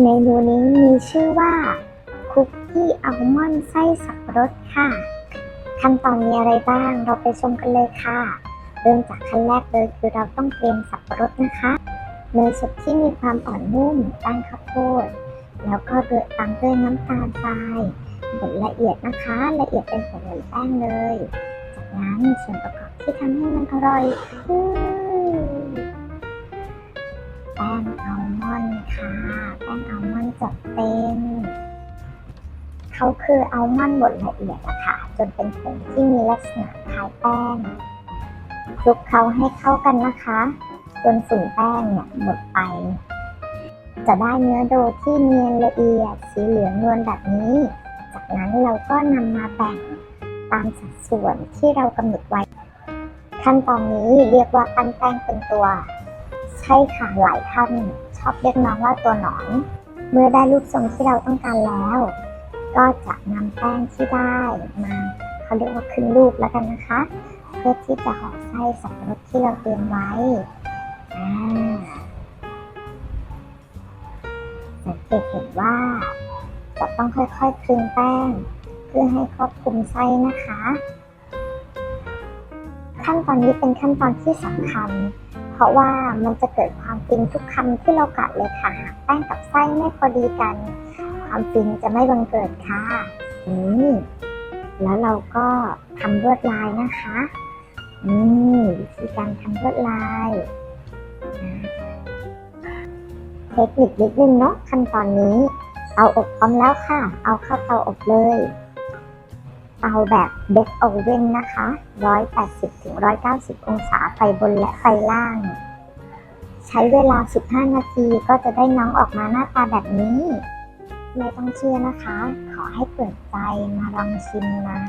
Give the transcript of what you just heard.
เมนูนี้มีชื่อว่าคุกกี้อัลมอนด์ไส้สับปะรดค่ะ ขั้นตอนมีอะไรบ้าง เราไปชมกันเลยค่ะ เริ่มจากขั้นแรกเลยคือเราต้องเตรียมสับปะรดนะคะเนยสดที่มีความอ่อนนุ่มแป้งข้าวโพด แล้วก็เดือดตามด้วยน้ำตาลทรายบดละเอียดนะคะ ละเอียดเป็นผงเหมือนแป้งเลย จากนั้นส่วนประกอบที่ทำให้มันอร่อยคือ ป้งอัลมอนด์ค่ะ แป้งอัลมอนด์จัดเต็มเขาคืออัลมอนด์บดละเอียดอะค่ะ จนเป็นผงที่มีลักษณะคล้ายแป้งคลุกเคล้าให้เข้ากันนะคะ จนฝุ่นแป้งเนี่ยหมดไป จะได้เนื้อโดที่เนียนละเอียดสีเหลืองนวลแบบนี้ จากนั้นเราก็นำมาแบ่งตามสัดส่วนที่เรากำหนดไว้ ขั้นตอนนี้เรียกว่าปั้นแป้งเป็นตัว ใช่ค่ะหลายท่านชอบเรียกน้องว่าตัวหนอน เมื่อได้รูปทรงที่เราต้องการแล้ว ก็จะนำแป้งที่ได้มาเขาเรียกว่าครึ่งลูกแล้วกันนะคะ เพื่อที่จะห่อไส้สับปะรดที่เราเตรียมไว้อ่าสังเกตเห็นว่าจะต้องค่อยๆคลึงแป้ง เพื่อให้ครอบคลุมไส้นะคะ ขั้นตอนนี้เป็นขั้นตอนที่สำคัญ ราะว่ามันจะเกิดความฟินทุกคำที่เรากัดเลยค่ะหากแป้งกับไส้ไม่พอดีกัน ความฟินจะไม่บังเกิดค่ะอืมแล้วเราก็ทำลวดลายนะคะนี่วิธีการทำลวดลายเทคนิคนิดนึงเนาะขั้นตอนนี้ เอาอบพร้อมแล้วค่ะ เอาเข้าเตาอบเลย เตาแบบเบคโอเว่นนะคะ 180ถึง190 องศาไฟบนและไฟล่าง ใช้เวลา 15 นาทีก็จะได้น้องออกมาหน้าตาแบบนี้ ไม่ต้องเชื่อนะคะ ขอให้เปิดใจมาลองชิมนะ